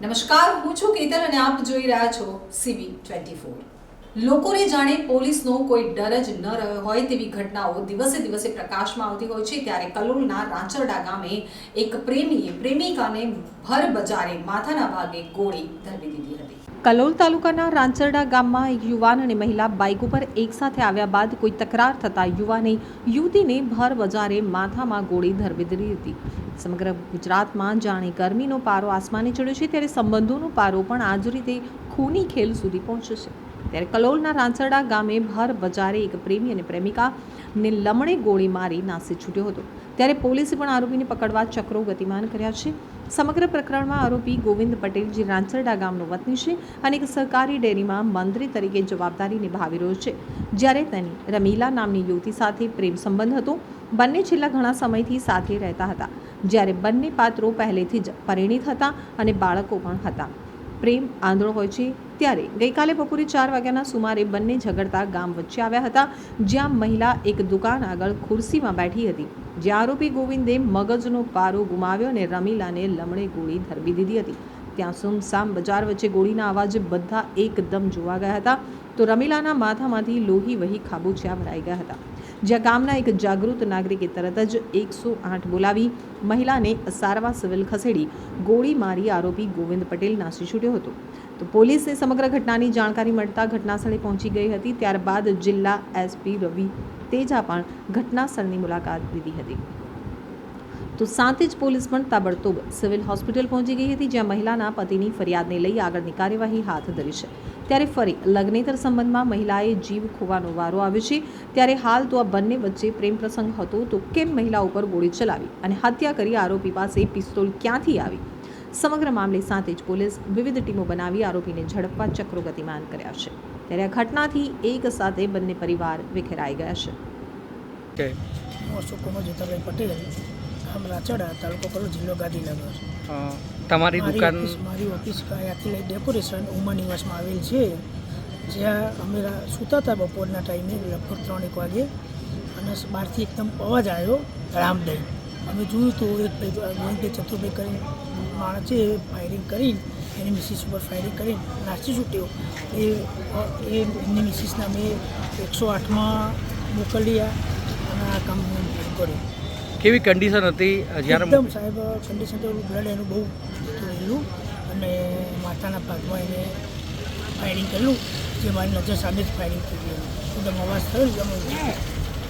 નમસ્કાર હું છું કેતન અને આપ જોઈ રહ્યા છો સીબી ટ્વેન્ટી ફોર લોકોને જાણે પોલીસનો કોઈ ડર જ ન રહ્યો હોય તેવી ઘટનાઓ દિવસે દિવસે પ્રકાશમાં આવતી હોય છે. ત્યારે કલોલના રાંચરડા ગામે એક પ્રેમીએ પ્રેમિકાને ભર બજારે માથાના ભાગે ગોળી ધરવી દીધી હતી. કલોલ તાલુકાના રાંચરડા ગામમાં એક યુવાન અને મહિલા બાઇક ઉપર એકસાથે આવ્યા બાદ કોઈ તકરાર થતાં યુવાને યુવતીને ભર બજારે માથામાં ગોળી ધરવી દીધી હતી. સમગ્ર ગુજરાતમાં જાણે ગરમીનો પારો આસમાને ચડ્યો છે, ત્યારે સંબંધોનો પારો પણ આજ રીતે ખૂની ખેલ સુધી પહોંચ્યો છે. ત્યારે કલોલના રાંચરડા ગામે ભર બજારે એક પ્રેમી અને પ્રેમિકાને લમણે ગોળી મારી નાસી છૂટ્યો હતો. ત્યારે પોલીસે પણ આરોપીને પકડવા ચક્રો ગતિમાન કર્યા છે. સમગ્ર પ્રકરણમાં આરોપી ગોવિંદ પટેલ, જે રાંચરડા ગામનો વતની છે અને એક સહકારી ડેરીમાં મંત્રી તરીકે જવાબદારી નિભાવી રહ્યો છે. જ્યારે તેની રમીલા નામની યુવતી સાથે પ્રેમ સંબંધ હતો, બંને છેલ્લા ઘણા સમયથી સાથે રહેતા હતા. જ્યારે બંને પાત્રો પહેલેથી જ પરિણીત હતા અને બાળકો પણ હતા. પ્રેમ આંધળો હોય છે ત્યારે ગઈકાલે બપોરે ચાર વાગ્યાના સુમારે બંને ઝઘડતા ગામ વચ્ચે આવ્યા હતા, જ્યાં મહિલા એક દુકાન આગળ ખુરશીમાં બેઠી હતી. જ્યાં આરોપી ગોવિંદે મગજનો પારો ગુમાવ્યો અને રમીલાને લમણે ગોળી ધરબી દીધી હતી. ત્યાં સુમસામ બજાર વચ્ચે ગોળીના અવાજે બધા એકદમ જોવા ગયા હતા. તો રમીલાના માથામાંથી લોહી વહી ખાબોચિયા ભરાઈ ગયા હતા. જ્યાં ગામના એક જાગૃત નાગરિકે તરત જ એકસો આઠ બોલાવી મહિલાને સારવા સિવિલ ખસેડી ગોળી મારી આરોપી ગોવિંદ પટેલ નાસી છૂટ્યો હતો. તો પોલીસને સમગ્ર ઘટનાની જાણકારી મળતા ઘટનાસ્થળે પહોંચી ગઈ હતી, ત્યારબાદ જિલ્લા એસપી રવિ તેજા પણ ઘટનાસ્થળની મુલાકાત લીધી હતી. તો સાથે જ પોલીસ પણ તાબડતોબ સિવિલ હોસ્પિટલ પહોંચી ગઈ હતી, જ્યાં મહિલાના પતિની ફરિયાદને લઈ આગળની કાર્યવાહી હાથ ધરી છે. ત્યારે ફરી લગ્નેતર સંબંધમાં મહિલાએ જીવ ખોવાનો વારો આવ્યો છે. ત્યારે હાલ તો આ બંને વચ્ચે પ્રેમ પ્રસંગ હતો તો કેમ મહિલા ઉપર ગોળી ચલાવી અને હત્યા કરી આરોપી પાસે પિસ્તોલ ક્યાંથી આવી? સમગ્ર મામલે સાથે જ પોલીસ વિવિધ ટીમો બનાવી આરોપીને ઝડપવા ચક્રો ગતિમાન કર્યા છે. ત્યારે આ ઘટનાથી એક સાથે બંને પરિવાર વિખેરાઈ ગયા છે. હું અશોક કુમાર જોતાભાઈ પટેલ ગામ રાચડા તાલુકો કલોલ જિલ્લો ગાંધીનગર. તમારી મારી દુકાન મારી ઓફિસ આથી ડેકોરેશન ઉમા નિવાસમાં આવેલ છે. જ્યાં અમે સૂતા હતા બપોરના ટાઈમે લગભગ ત્રણ એક વાગે અને બહારથી એકદમ અવાજ આવ્યો રામદઈ અમે જોયું તો એક ભાઈ ગોવિંદભાઈ ચતુરભાઈ કરીને માણસ છે ફાયરિંગ કરીને એની મિસિસ ઉપર ફાયરિંગ કરીને નાસી છૂટ્યો. એ એ એમની મિસિસને અમે એકસો આઠમાં મોકલ્યા અને આ કામ કર્યું. કેવી કન્ડિશન હતી? જ્યારે એકદમ સાહેબ કન્ડિશન તો બ્લડ એનું બહુ રહેલું અને માથાના ભાગમાં એને ફાયરિંગ કરેલું, જે મારી નજર સામે જ ફાયરિંગ થઈ ગયું એકદમ અવાજ થયો એકદમ